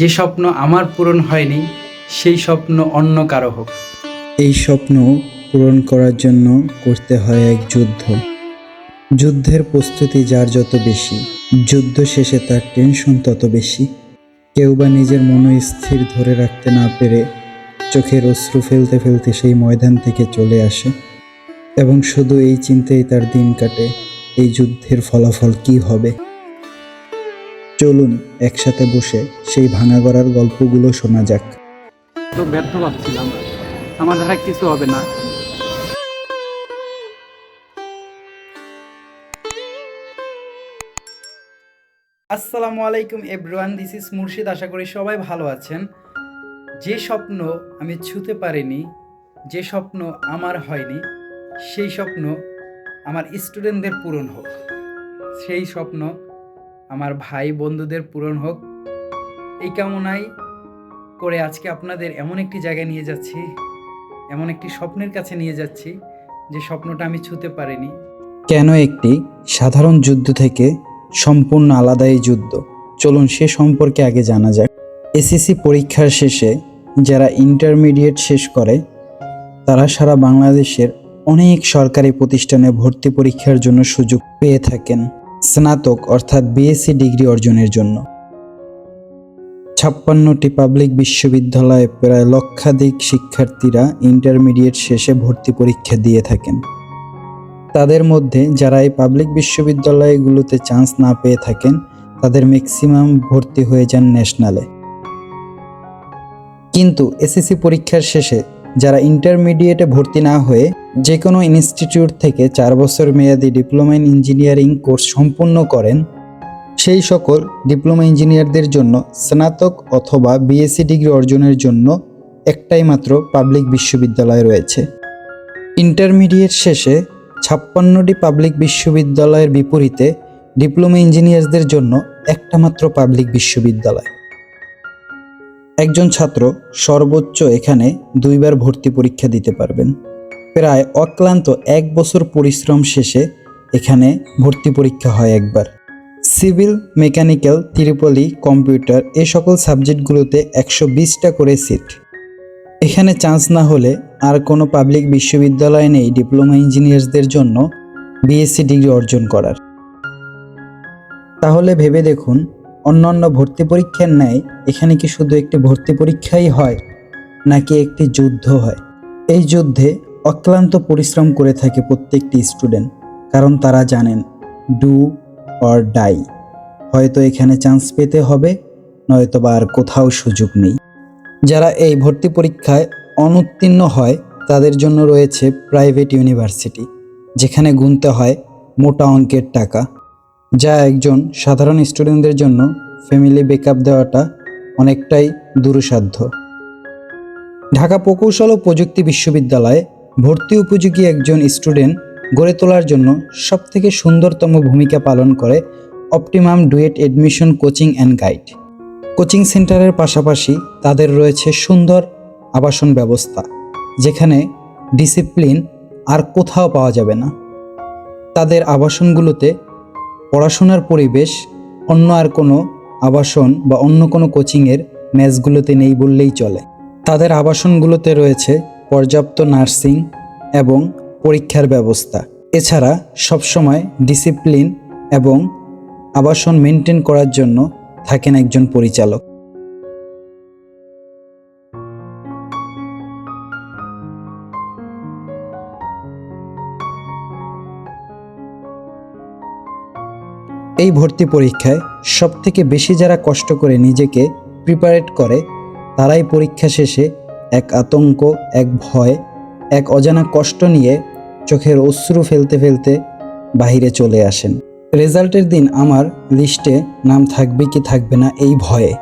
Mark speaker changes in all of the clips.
Speaker 1: যে স্বপ্ন আমার পূরণ হয়নি, সেই স্বপ্ন অন্য কারও হোক।
Speaker 2: এই স্বপ্ন পূরণ করার জন্য করতে হয় এক যুদ্ধ। যুদ্ধের প্রস্তুতি যার যত বেশি, যুদ্ধ শেষে তার টেনশন তত বেশি। কেউ বা নিজের মনস্থির ধরে রাখতে না পেরে চোখের অশ্রু ফেলতে ফেলতে সেই ময়দান থেকে চলে আসে। এবং শুধু এই চিন্তায় তার দিন কাটে, এই যুদ্ধের ফলাফল কি হবে? চলুন একসাথে বসে সেই ভাঙা গড়ার গল্পগুলো শোনা যাক।
Speaker 1: তো ব্যর্থ ভাবছিলাম আমার দ্বারা কিছু হবে না। আসসালামু আলাইকুম এভরিওয়ান দিস ইজ মুর্শিদ আশা করি সবাই ভালো আছেন। যে স্বপ্ন আমি ছুতে পারিনি যে স্বপ্ন আমার হয়নি সেই স্বপ্ন আমার স্টুডেন্টদের পূরণ হোক। সেই স্বপ্ন আমার ভাই বন্ধুদের পূরণ হোক। এই কামনায় করে আজকে আপনাদের এমন একটি জায়গায় নিয়ে যাচ্ছি, এমন একটি স্বপ্নের কাছে নিয়ে যাচ্ছি যে স্বপ্নটা আমি ছুতে পারিনি।
Speaker 2: কেন একটি সাধারণ যুদ্ধ থেকে সম্পূর্ণ আলাদা এই যুদ্ধ? চলুন সে সম্পর্কে আগে জানা যাক। এসএসসি পরীক্ষার শেষে যারা ইন্টারমিডিয়েট শেষ করে, তারা সারা বাংলাদেশের অনেক সরকারি প্রতিষ্ঠানে ভর্তি পরীক্ষার জন্য সুযোগ পেয়ে থাকেন। স্নাতক অর্থাৎ বিএসসি ডিগ্রি অর্জনের জন্য। ছাপ্পান্নটি পাবলিক বিশ্ববিদ্যালয়ে প্রায় লক্ষাধিক শিক্ষার্থীরা ইন্টারমিডিয়েট শেষে ভর্তি পরীক্ষা দিয়ে থাকেন। তাদের মধ্যে যারা এই পাবলিক বিশ্ববিদ্যালয়গুলোতে চান্স না পেয়ে থাকেন, তাদের ম্যাক্সিমাম ভর্তি হয়ে যান ন্যাশনালে কিন্তু এসএসসি পরীক্ষার শেষে যারা ইন্টারমিডিয়েটে ভর্তি না হয়ে যে কোনো ইনস্টিটিউট থেকে চার বছর মেয়াদি ডিপ্লোমা ইন ইঞ্জিনিয়ারিং কোর্স সম্পূর্ণ করেন, সেই সকল ডিপ্লোমা ইঞ্জিনিয়ারদের জন্য স্নাতক অথবা বিএসসি ডিগ্রি অর্জনের জন্য একটাই মাত্র পাবলিক বিশ্ববিদ্যালয় রয়েছে। ইন্টারমিডিয়েট শেষে ছাপ্পান্নটি পাবলিক বিশ্ববিদ্যালয়ের বিপরীতে ডিপ্লোমা ইঞ্জিনিয়ারদের জন্য একটা মাত্র পাবলিক বিশ্ববিদ্যালয়। একজন ছাত্র সর্বোচ্চ এখানে দুইবার ভর্তি পরীক্ষা দিতে পারবেন। প্রায় অক্লান্ত এক বছর পরিশ্রম শেষে এখানে ভর্তি পরীক্ষা হয় একবার। সিভিল, মেকানিক্যাল, তিরুপলি, কম্পিউটার এ সকল সাবজেক্টগুলোতে একশো বিশটা করে সিট। এখানে চান্স না হলে আর কোনো পাবলিক বিশ্ববিদ্যালয় নেই ডিপ্লোমা ইঞ্জিনিয়ারদের জন্য বিএসসি ডিগ্রি অর্জন করার। তাহলে ভেবে দেখুন অন্যান্য ভর্তি পরীক্ষার ন্যায় এখানে কি শুধু একটি ভর্তি পরীক্ষাই হয়, নাকি একটি যুদ্ধ হয়? এই যুদ্ধে অক্লান্ত পরিশ্রম করে থাকে প্রত্যেকটি স্টুডেন্ট, কারণ তারা জানেন, ডু অর ডাই। হয়তো এখানে চান্স পেতে হবে নয়তো বা আর কোথাও সুযোগ নেই। যারা এই ভর্তি পরীক্ষায় অনুত্তীর্ণ হয়, তাদের জন্য রয়েছে প্রাইভেট ইউনিভার্সিটি, যেখানে গুনতে হয় মোটা অঙ্কের টাকা। যা একজন সাধারণ স্টুডেন্টদের জন্য ফ্যামিলি ব্যাকআপ দেওয়াটা অনেকটাই দুরুসাধ্য। ঢাকা প্রকৌশল ও প্রযুক্তি বিশ্ববিদ্যালয়ে ভর্তি উপযোগী একজন স্টুডেন্ট গড়ে তোলার জন্য সবথেকে সুন্দরতম ভূমিকা পালন করে optimum duet admission coaching and guide. Coaching সেন্টারের পাশাপাশি তাদের রয়েছে সুন্দর আবাসন ব্যবস্থা, যেখানে ডিসিপ্লিন আর কোথাও পাওয়া যাবে না। তাদের আবাসনগুলোতে পড়াশোনার পরিবেশ অন্য আর কোনো আবাসন বা অন্য কোনো কোচিংয়ের ম্যাচগুলোতে নেই বললেই চলে। তাদের আবাসনগুলোতে রয়েছে পর্যাপ্ত নার্সিং এবং পরীক্ষার ব্যবস্থা। এছাড়া সবসময় ডিসিপ্লিন এবং আবাসন মেনটেন করার জন্য থাকেন একজন পরিচালক। এই ভর্তি পরীক্ষায় সবথেকে বেশি যারা কষ্ট করে নিজেকে প্রিপারেট করে, তারাই পরীক্ষা শেষে এক আতঙ্ক, এক ভয়, এক অজানা কষ্ট নিয়ে চোখের অশ্রু ফেলতে ফেলতে বাহিরে চলে আসেন। রেজাল্টের দিন আমার লিস্টে নাম থাকবে কি থাকবে না এই ভয়ে।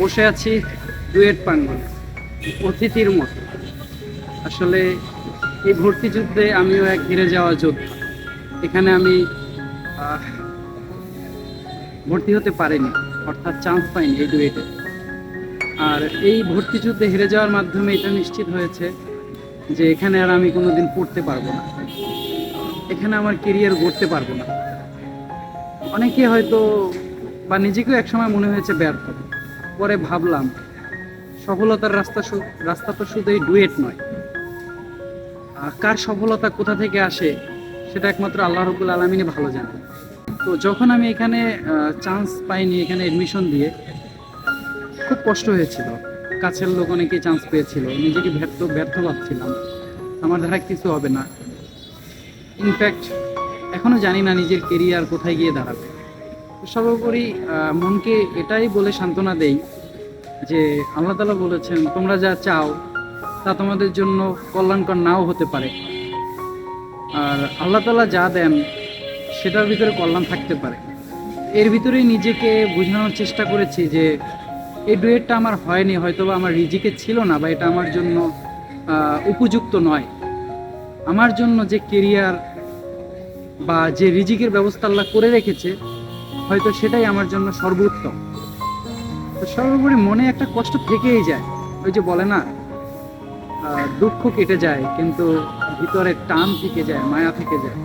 Speaker 3: বসে আছি ডুয়েট প্রাঙ্গণে অতিথির মতো। আসলে এই ভর্তি যুদ্ধে আমিও এক হেরে যাওয়া যোদ্ধা। এখানে আমি ভর্তি হতে পারিনি, অর্থাৎ চান্স পাইনি এই ডুয়েটে আর এই ভর্তি যুদ্ধে হেরে যাওয়ার মাধ্যমে এটা নিশ্চিত হয়েছে যে এখানে আর আমি কোনোদিন পড়তে পারব না। এখানে আমার কেরিয়ার গড়তে পারব না। অনেকে হয়তো বা নিজেকেও একসময় মনে হয়েছে ব্যর্থ। পরে ভাবলাম, সফলতার রাস্তা রাস্তা তো শুধু এই ডুয়েট নয়। আর কার সফলতা কোথা থেকে আসে, সেটা একমাত্র আল্লাহ রবুল আলমিনে ভালো জানে তো যখন আমি এখানে চান্স পাইনি, এখানে এডমিশন দিয়ে, খুব কষ্ট হয়েছিল। কাছের লোক অনেকেই চান্স পেয়েছিল। নিজেকে ব্যর্থ ব্যর্থ ভাবছিলাম। আমার দ্বারা কিছু হবে না। ইনফ্যাক্ট এখনও জানি না নিজের কেরিয়ার কোথায় গিয়ে দাঁড়াবে। সর্বোপরি মনকে এটাই বলে সান্ত্বনা দেই যে আল্লাহ তালা বলেছেন, তোমরা যা চাও তা তোমাদের জন্য কল্যাণকর নাও হতে পারে। আর আল্লাহ তালা যা দেন, সেটার ভিতরে কল্যাণ থাকতে পারে। এর ভিতরেই নিজেকে বোঝানোর চেষ্টা করেছি যে, এই ডুয়েটটা আমার হয়নি হয়তো বা আমার রিজিকে ছিল না বা এটা আমার জন্য উপযুক্ত নয়। আমার জন্য যে কেরিয়ার বা যে রিজিকের ব্যবস্থা আল্লাহ করে রেখেছে হয়তো সেটাই আমার জন্য সর্বোত্তম। তো সর্বোপরি মনে একটা কষ্ট থেকেই যায়। ওই যে বলে না দুঃখ কেটে যায়, কিন্তু ভিতরে টান থেকে যায়, মায়া থেকে যায়।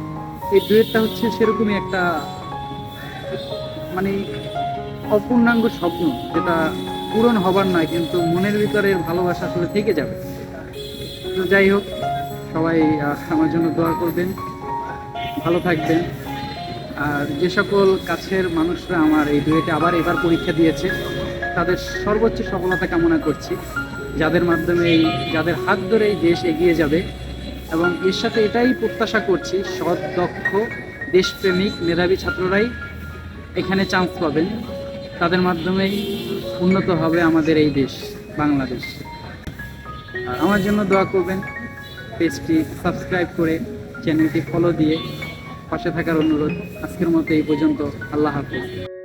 Speaker 3: এই ডুয়েটটা হচ্ছে সেরকমই একটা মানে অপূর্ণাঙ্গ স্বপ্ন, যেটা পূরণ হবার নয়, কিন্তু মনের ভিতরে ভালোবাসা আসলে থেকে যাবে। তো যাই হোক, সবাই আমার জন্য দোয়া করবেন। ভালো থাকবেন। আর যে সকল কাছের মানুষরা আমার এই ডুয়েটে আবার এবার পরীক্ষা দিয়েছে, তাদের সর্বোচ্চ সফলতা কামনা করছি। যাদের মাধ্যমে এই যাদের হাত ধরে এই দেশ এগিয়ে যাবে এবং এর সাথে এটাই প্রত্যাশা করছি, সৎ, দক্ষ, দেশপ্রেমিক, মেধাবী ছাত্ররাই এখানে চান্স পাবেন। তাদের মাধ্যমেই উন্নত হবে আমাদের এই দেশ, বাংলাদেশ। আমার জন্য দোয়া করবেন, পেজটি সাবস্ক্রাইব করে চ্যানেলটি ফলো দিয়ে পাশে থাকার অনুরোধ। আজকের মতো এই পর্যন্ত। আল্লাহ হাফিজ।